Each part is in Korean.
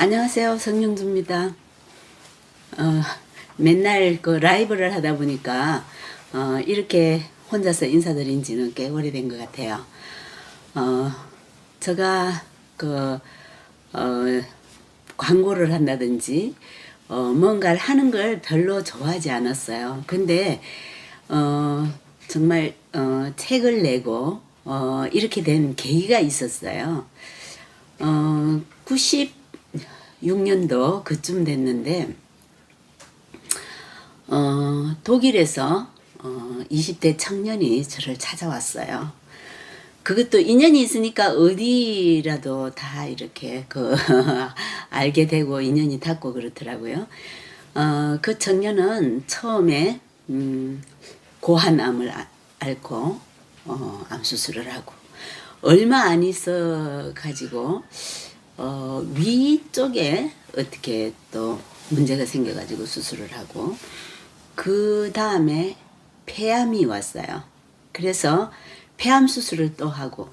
안녕하세요. 성영주입니다. 어, 맨날 그 라이브를 하다 보니까 어, 이렇게 혼자서 인사드린 지는 꽤 오래된 것 같아요. 어, 제가 그 어, 광고를 한다든지 어, 뭔가를 하는 걸 별로 좋아하지 않았어요. 근데 어, 정말 어, 책을 내고 어, 이렇게 된 계기가 있었어요. 어, 96년도 그쯤 됐는데 어, 독일에서 어, 20대 청년이 저를 찾아왔어요. 그것도 인연이 있으니까 어디라도 다 이렇게 그 알게 되고 인연이 닿고 그렇더라고요. 어, 그 청년은 처음에 음, 고환암을 아- 앓고 어, 암 수술을 하고 얼마 안 있어 가지고 어, 위 쪽에 어떻게 또 문제가 생겨 가지고 수술을 하고 그 다음에 폐암이 왔어요. 그래서 폐암 수술을 또 하고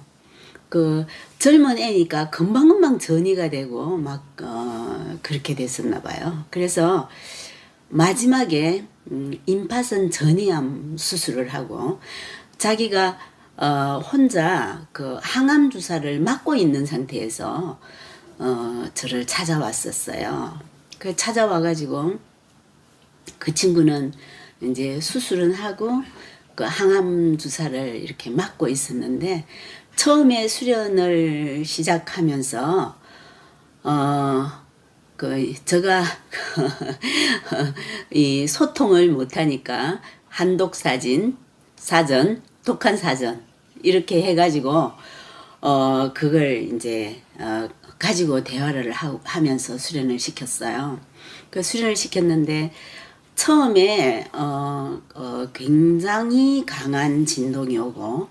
그 젊은 애니까 금방금방 전이가 되고 막 어, 그렇게 됐었나 봐요. 그래서 마지막에 음, 임파선 전이암 수술을 하고 자기가 어, 혼자 그 항암 주사를 맞고 있는 상태에서 어, 저를 찾아왔었어요. 그 찾아와 가지고 그 친구는 이제 수술은 하고 그 항암 주사를 이렇게 맞고 있었는데 처음에 수련을 시작하면서 어 그 제가 이 소통을 못하니까 한독 사진 사전 독한 사전 이렇게 해가지고 어 그걸 이제 어 가지고 대화를 하, 하면서 수련을 시켰어요. 그 수련을 시켰는데 처음에 어, 어 굉장히 강한 진동이 오고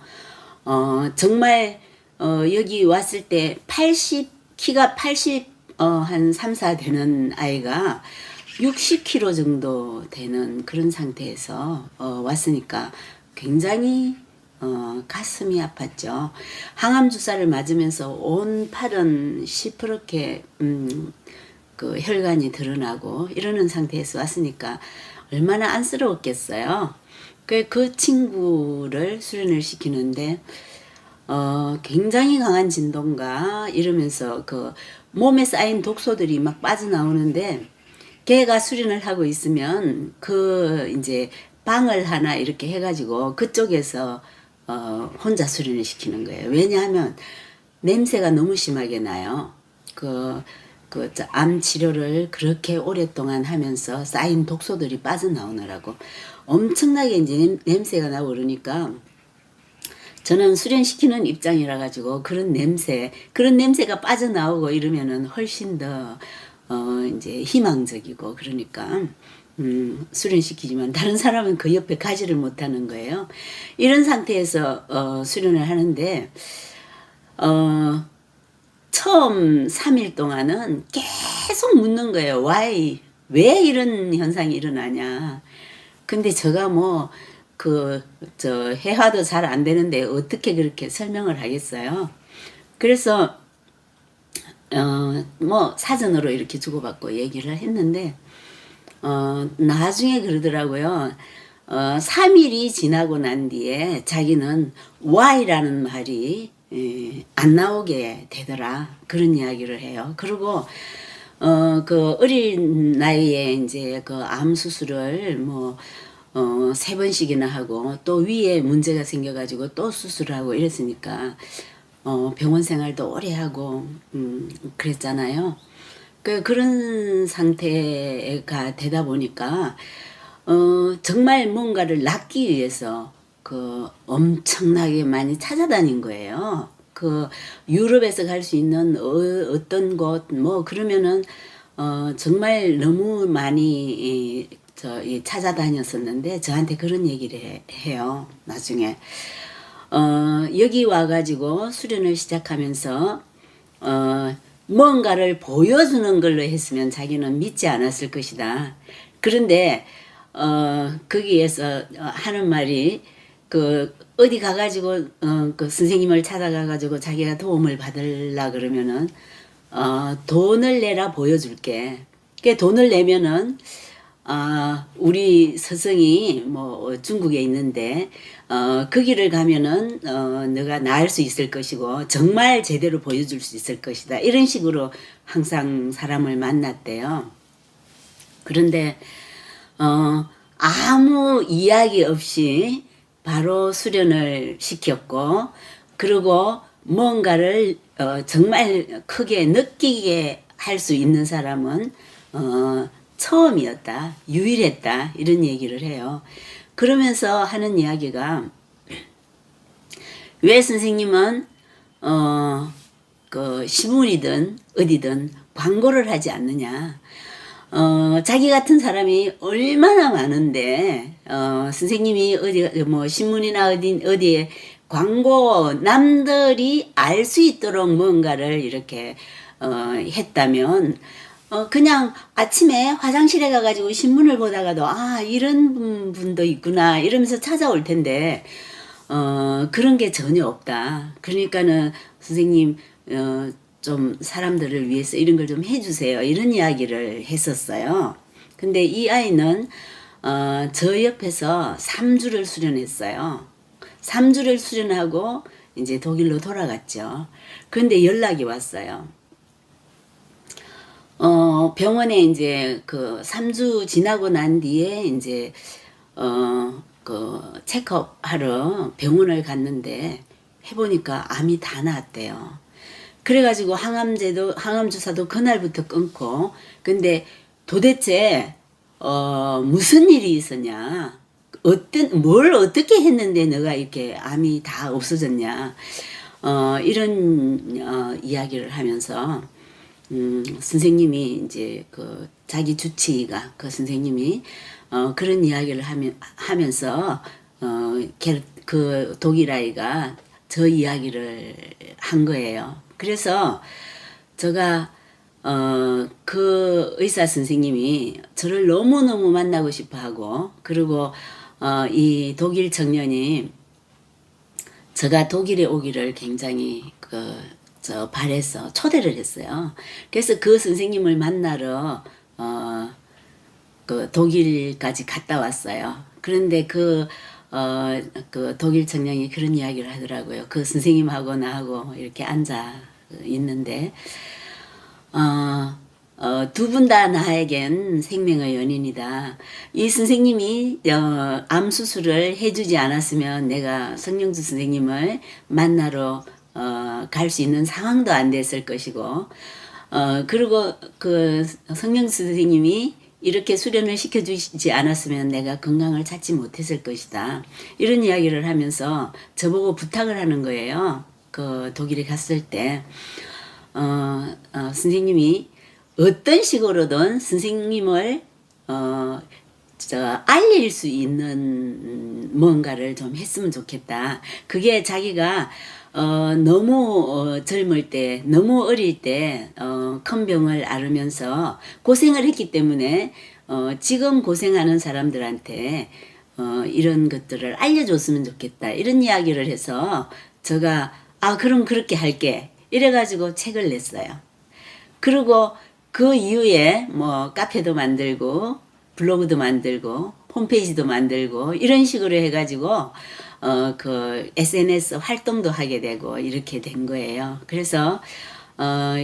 어 정말 어 여기 왔을 때 80 키가 80 어, 한 3, 4 되는 아이가 60kg 정도 되는 그런 상태에서 어, 왔으니까 굉장히 어, 가슴이 아팠죠. 항암 주사를 맞으면서 온 팔은 시퍼렇게 음, 그 혈관이 드러나고 이러는 상태에서 왔으니까 얼마나 안쓰러웠겠어요. 그, 그 친구를 수련을 시키는데 어, 굉장히 강한 진동과 이러면서 그 몸에 쌓인 독소들이 막 빠져나오는데 걔가 수련을 하고 있으면 그 이제 방을 하나 이렇게 해가지고 그쪽에서 어, 혼자 수련을 시키는 거예요. 왜냐하면 냄새가 너무 심하게 나요. 그, 그, 저암 치료를 그렇게 오랫동안 하면서 쌓인 독소들이 빠져나오느라고 엄청나게 이제 냄- 냄새가 나고 그러니까 저는 수련시키는 입장이라 가지고 그런 냄새, 그런 냄새가 빠져나오고 이러면은 훨씬 더, 어, 이제 희망적이고 그러니까, 음, 수련시키지만 다른 사람은 그 옆에 가지를 못하는 거예요. 이런 상태에서, 어, 수련을 하는데, 어, 처음 3일 동안은 계속 묻는 거예요. why? 왜 이런 현상이 일어나냐. 근데 제가 뭐, 그, 저, 회화도 잘 안 되는데 어떻게 그렇게 설명을 하겠어요. 그래서, 어, 뭐, 사전으로 이렇게 주고받고 얘기를 했는데, 어, 나중에 그러더라고요. 어, 3일이 지나고 난 뒤에 자기는 why라는 말이 에, 안 나오게 되더라. 그런 이야기를 해요. 그리고 어, 그 어린 나이에 이제 그 암 수술을 뭐, 어, 세 번씩이나 하고 또 위에 문제가 생겨가지고 또 수술하고 이랬으니까 어, 병원 생활도 오래 하고, 음, 그랬잖아요. 그, 그런 상태가 되다 보니까, 어, 정말 뭔가를 낫기 위해서 그 엄청나게 많이 찾아다닌 거예요. 그 유럽에서 갈 수 있는 어, 어떤 곳, 뭐, 그러면은, 어, 정말 너무 많이 이, 저, 이 찾아다녔었는데 저한테 그런 얘기를 해, 해요. 나중에. 어, 여기 와가지고 수련을 시작하면서, 어, 뭔가를 보여주는 걸로 했으면 자기는 믿지 않았을 것이다. 그런데, 어, 거기에서 어, 하는 말이, 그, 어디 가가지고, 어, 그 선생님을 찾아가가지고 자기가 도움을 받으려 그러면은, 어, 돈을 내라 보여줄게. 그 돈을 내면은 아, 우리 스승이 뭐 중국에 있는데 어, 그 길을 가면은 어, 너가 나을 수 있을 것이고 정말 제대로 보여줄 수 있을 것이다. 이런 식으로 항상 사람을 만났대요. 그런데 어, 아무 이야기 없이 바로 수련을 시켰고 그리고 뭔가를 어, 정말 크게 느끼게 할 수 있는 사람은 어, 처음이었다, 유일했다 이런 얘기를 해요. 그러면서 하는 이야기가 왜 선생님은 어, 그 신문이든 어디든 광고를 하지 않느냐. 어, 자기 같은 사람이 얼마나 많은데, 어, 선생님이 어디, 뭐, 신문이나 어디, 어디에 광고, 남들이 알 수 있도록 뭔가를 이렇게, 어, 했다면, 어, 그냥 아침에 화장실에 가가지고 신문을 보다가도, 아, 이런 분- 분도 있구나, 이러면서 찾아올 텐데, 어, 그런 게 전혀 없다. 그러니까는 선생님, 어, 좀 사람들을 위해서 이런 걸 좀 해주세요. 이런 이야기를 했었어요. 근데 이 아이는, 어, 저 옆에서 3주를 수련했어요. 3주를 수련하고 이제 독일로 돌아갔죠. 그런데 연락이 왔어요. 어, 병원에 이제 그 3주 지나고 난 뒤에 이제, 어, 그 체크업 하러 병원을 갔는데 해보니까 암이 다 나왔대요. 그래가지고 항암제도, 항암주사도 그날부터 끊고, 근데 도대체, 어, 무슨 일이 있었냐? 어떤, 뭘 어떻게 했는데 너가 이렇게 암이 다 없어졌냐? 어, 이런, 어, 이야기를 하면서, 음, 선생님이 이제 그 자기 주치의가 그 선생님이 어, 그런 이야기를 하며, 하면서 어, 걔- 그 독일 아이가 저 이야기를 한 거예요. 그래서 제가 어, 그 의사 선생님이 저를 너무너무 만나고 싶어 하고 그리고 어, 이 독일 청년이 제가 독일에 오기를 굉장히 그, 저, 바래서 초대를 했어요. 그래서 그 선생님을 만나러, 어, 그 독일까지 갔다 왔어요. 그런데 그, 어, 그 독일 청년이 그런 이야기를 하더라고요. 그 선생님하고 나하고 이렇게 앉아 있는데, 어, 어, 두 분 다 나에겐 생명의 연인이다. 이 선생님이 어, 암 수술을 해주지 않았으면 내가 성령주 선생님을 만나러 어, 갈 수 있는 상황도 안 됐을 것이고, 어, 그리고 그 성령주 선생님이 이렇게 수련을 시켜주지 않았으면 내가 건강을 찾지 못했을 것이다. 이런 이야기를 하면서 저보고 부탁을 하는 거예요. 그 독일에 갔을 때. 어, 어, 선생님이 어떤 식으로든 선생님을 어, 저 알릴 수 있는 음, 뭔가를 좀 했으면 좋겠다. 그게 자기가 어, 너무 어, 젊을 때, 너무 어릴 때, 어, 큰 병을 앓으면서 고생을 했기 때문에, 어, 지금 고생하는 사람들한테, 어, 이런 것들을 알려줬으면 좋겠다. 이런 이야기를 해서, 제가, 아, 그럼 그렇게 할게. 이래가지고 책을 냈어요. 그리고 그 이후에 뭐 카페도 만들고 블로그도 만들고 홈페이지도 만들고 이런 식으로 해가지고 어 그 SNS 활동도 하게 되고 이렇게 된 거예요. 그래서 어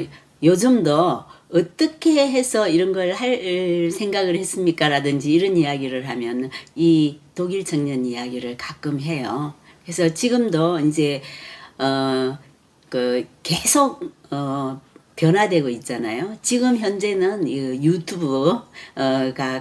요즘도 어떻게 해서 이런 걸 할 생각을 했습니까 라든지 이런 이야기를 하면 이 독일 청년 이야기를 가끔 해요. 그래서 지금도 이제 어 그 계속 어 변화되고 있잖아요. 지금 현재는 이 유튜브가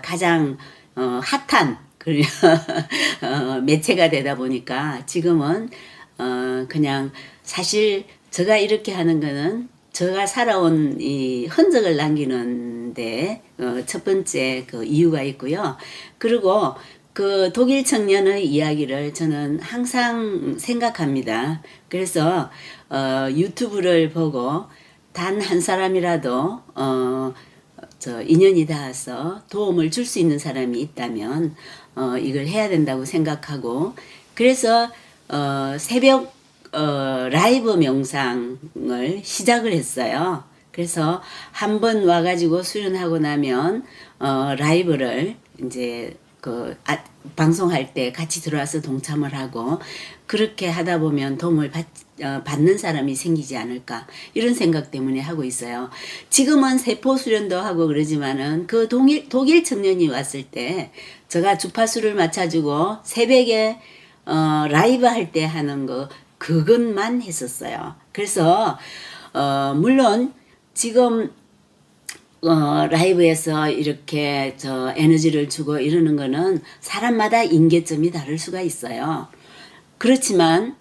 가장 어, 핫한 그 어, 매체가 되다 보니까 지금은 어, 그냥 사실 제가 이렇게 하는 거는 제가 살아온 이 흔적을 남기는데 어, 첫 번째 그 이유가 있고요. 그리고 그 독일 청년의 이야기를 저는 항상 생각합니다. 그래서 어, 유튜브를 보고 단 한 사람이라도 어, 저 인연이 닿아서 도움을 줄 수 있는 사람이 있다면 어, 이걸 해야 된다고 생각하고 그래서 어, 새벽 어, 라이브 명상을 시작을 했어요. 그래서 한 번 와가지고 수련하고 나면 어, 라이브를 이제 그 아, 방송할 때 같이 들어와서 동참을 하고 그렇게 하다 보면 도움을 받, 어, 받는 사람이 생기지 않을까 이런 생각 때문에 하고 있어요. 지금은 세포 수련도 하고 그러지만은 그 독일 독일 청년이 왔을 때 제가 주파수를 맞춰주고 새벽에 어, 라이브 할 때 하는 거 그것만 했었어요. 그래서 어, 물론 지금 어, 라이브에서 이렇게 저 에너지를 주고 이러는 거는 사람마다 인계점이 다를 수가 있어요. 그렇지만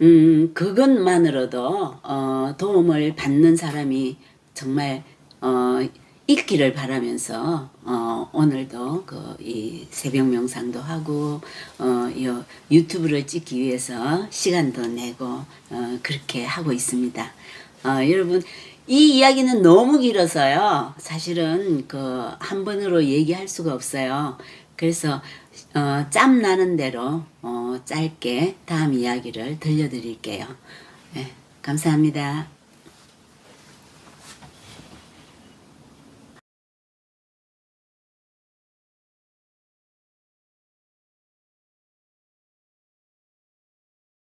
음, 그것만으로도 어, 도움을 받는 사람이 정말 어, 있기를 바라면서 어, 오늘도 그 이 새벽 명상도 하고 어, 이 유튜브를 찍기 위해서 시간도 내고 어, 그렇게 하고 있습니다. 어, 여러분 이 이야기는 너무 길어서요. 사실은 그 한 번으로 얘기할 수가 없어요. 그래서 어, 짬 나는 대로 어, 짧게 다음 이야기를 들려드릴게요. 네, 감사합니다.